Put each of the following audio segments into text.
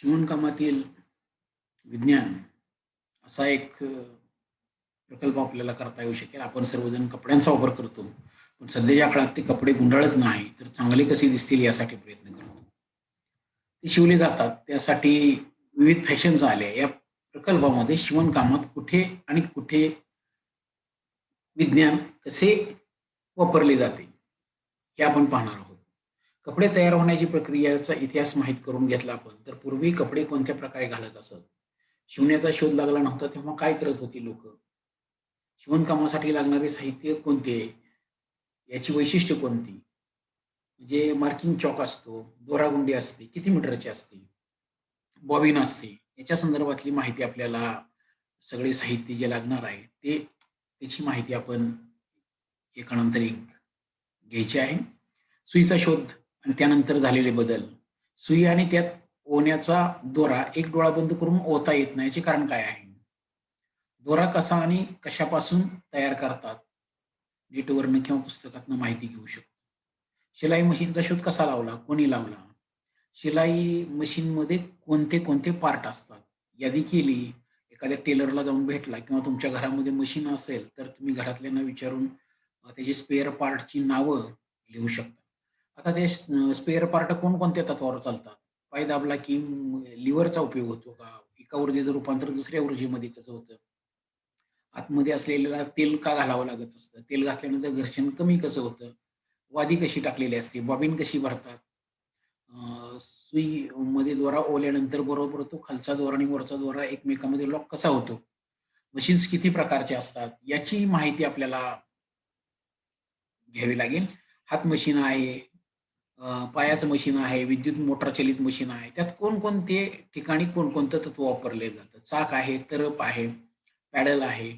शिवणकामातील विज्ञान असा एक प्रकल्प आपल्याला करता येऊ शकेल. आपण सर्वजण कपड्यांचा वापर करतो. पण सध्याच्या काळात ते कपडे गुंडाळत नाही तर चांगले कसे दिसतील यासाठी प्रयत्न करतो. ते शिवले जातात. त्यासाठी विविध फॅशन्स आल्या. या प्रकल्पामध्ये शिवणकामात कुठे आणि कुठे विज्ञान कसे वापरले जाते हे आपण पाहणार आहोत. कपडे तयार होण्याची प्रक्रियेचा इतिहास माहीत करून घेतला आपण. तर पूर्वी कपडे कोणत्या प्रकारे घालत असत? शिवण्याचा शोध लागला नव्हता तेव्हा काय करत होती लोक? शिवणकामासाठी लागणारे साहित्य कोणते? याची वैशिष्ट्य कोणती? म्हणजे मार्किंग चॉक असतो दोरागुंडी असते किती मीटरची असते? बॉबिन असते. याच्या संदर्भातली माहिती आपल्याला सगळे साहित्य जे लागणार आहे ते त्याची माहिती आपण एकानंतर एक घ्यायची आहे. सुईचा शोध आणि त्यानंतर झालेले बदल. सुई आणि त्यात ओण्याचा दोरा एक डोळा बंद करून ओता येत नाही याचे कारण काय आहे? दोरा कसा आणि कशापासून तयार करतात? नेटवरनं किंवा पुस्तकातनं माहिती घेऊ शकतो. शिलाई मशीनचा शोध कसा लावला? कोणी लावला? शिलाई मशीनमध्ये कोणते कोणते पार्ट असतात? यादी केली एखाद्या टेलरला जाऊन भेटला किंवा तुमच्या घरामध्ये मशीन असेल तर तुम्ही घरातल्यांना विचारून त्याचे त्याची स्पेअर पार्टची नावं लिहू शकता. आता ते स्पेअर पार्ट कोणकोणत्या तत्वावर चालतात? पाय दाबला की लिव्हरचा उपयोग होतो का? एका ऊर्जेचं रूपांतर दुसऱ्या ऊर्जेमध्ये कसं होतं? आतमध्ये असलेल्याला तेल का घालावं लागत असतं? तेल घातल्यानंतर घर्षण कमी कसं होतं? वादी कशी टाकलेली असते? बॉबिन कशी भरतात? सुई मध्ये दोरा ओल्यानंतर बरोबर तो खालचा दोरा आणि वरचा दोरा एकमेकांमध्ये लॉक कसा होतो? मशीन्स किती प्रकारचे असतात? याची माहिती आपल्याला घ्यावी लागेल. हात मशीन आहे पायाचं मशीन आहे विद्युत मोटर चलित मशीन आहे त्यात कोणकोणते ठिकाणी कोणकोणतं तत्व वापरले जातं चाक आहे तरप आहे पॅडल आहे.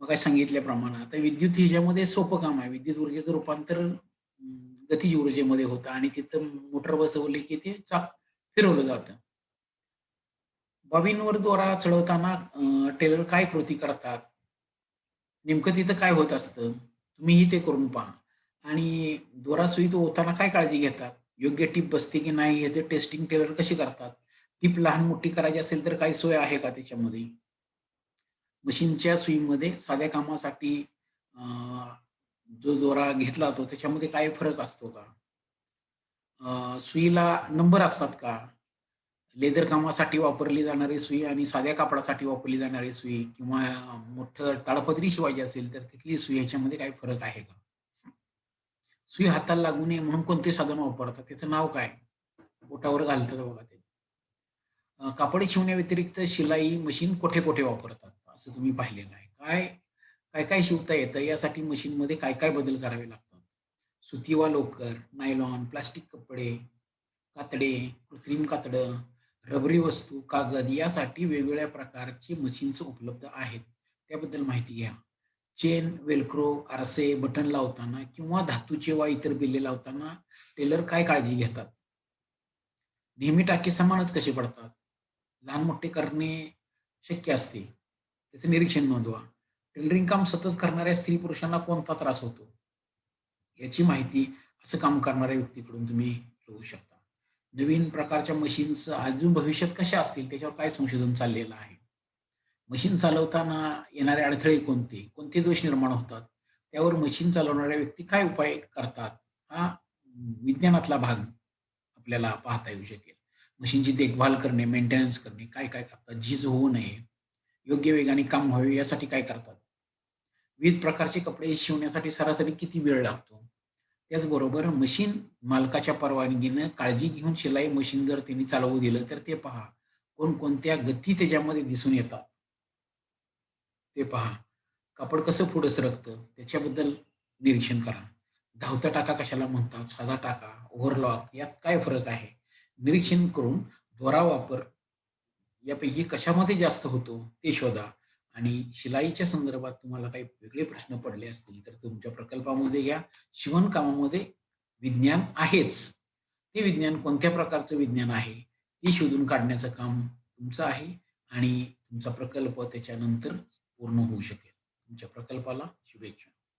मग काय सांगितल्याप्रमाणे आता विद्युत ह्याच्यामध्ये सोपं काम आहे. विद्युत ऊर्जेचं रूपांतर गतिज ऊर्जेमध्ये होतं आणि तिथं मोटर बसवली की ते चाक फिरवलं जातं. बॉबिनवर दोरा चढवताना टेलर काय कृती करतात? नेमकं तिथं काय होत असतं? तुम्हीही ते करून पहा. आणि दोरा तो होताना काय काळजी घेतात? योग्य टीप बसते की नाही? याचे टेस्टिंग टेलर कशी करतात? टीप लहान मोठी करायची असेल तर काही सोय आहे का त्याच्यामध्ये? मशीनच्या सुईमध्ये साध्या कामासाठी जो दोरा घेतला जातो त्याच्यामध्ये काय फरक असतो का? सुईला नंबर असतात का? लेदर कामासाठी वापरली जाणारी सुई आणि साध्या कापडासाठी वापरली जाणारी सुई किंवा मोठं ताडपदरी शिवायची असेल तर तिथली सुई ह्याच्यामध्ये काही फरक आहे का? सुई हाताला लागू नये म्हणून कोणते साधन वापरतात? त्याचं नाव काय? बोटावर घालतात बघा ते. अं, कापडी शिवण्याव्यतिरिक्त शिलाई मशीन कोठे कोठे वापरतात? असं तुम्ही पाहिलेलं आहे. काय काय काय शिवता येतं? यासाठी मशीनमध्ये काय काय बदल करावे लागतात? सुती वा लोकर नायलॉन प्लास्टिक कपडे कातडे कृत्रिम कातडं रबरी वस्तू कागद यासाठी वेगवेगळ्या प्रकारची मशीन्स उपलब्ध आहेत. त्याबद्दल माहिती घ्या. चेन वेलक्रो आरसे बटन लावताना किंवा धातूचे वा इतर बिल्ले लावताना टेलर काय काळजी घेतात? नेहमी टाके समानच कसे पडतात? लहान मोठे करणे शक्य असते. त्याचं निरीक्षण नोंदवा. टेलरिंग काम सतत करणाऱ्या स्त्री पुरुषांना कोणता त्रास होतो? याची माहिती असं काम करणाऱ्या व्यक्तीकडून तुम्ही घेऊ शकता. नवीन प्रकारच्या मशीन्स अजून भविष्यात कशा असतील? त्याच्यावर काय संशोधन चाललेलं आहे? मशीन चालवताना येणारे अडथळे कोणते? कोणते दोष निर्माण होतात? त्यावर मशीन चालवणाऱ्या व्यक्ती काय उपाय करतात? हा विज्ञानातला भाग आपल्याला पाहता येऊ शकेल. मशीनची देखभाल करणे मेंटेनन्स करणे काय काय करतात? झीज होऊ नये. योग्य वेगाने काम व्हावे यासाठी काय करतात? विविध प्रकारचे कपडे शिवण्यासाठी सरासरी किती वेळ लागतो? त्याचबरोबर मशीन मालकाच्या परवानगीनं काळजी घेऊन शिलाई मशीन जर त्यांनी चालवू दिलं तर ते पहा. कोणकोणत्या गती त्याच्यामध्ये दिसून येतात? ते पहा. कापड कसं पुढं सरकतं? त्याच्याबद्दल निरीक्षण करा. धावता टाका कशाला म्हणतात? साधा टाका ओव्हरलॉक यात काय फरक आहे? निरीक्षण करून दोरा वापर यापैकी कशामध्ये जास्त होतो ते शोधा. आणि शिलाईच्या संदर्भात तुम्हाला काही वेगळे प्रश्न पडले असतील तर तुमच्या प्रकल्पामध्ये या शिवणकामामध्ये विज्ञान आहेच. ते विज्ञान कोणत्या प्रकारचं विज्ञान आहे? ते शोधून काढण्याचं काम तुमचं आहे. आणि तुमचा प्रकल्प त्याच्यानंतर पूर्ण होऊ शकेल. तुमच्या प्रकल्पाला शुभेच्छा.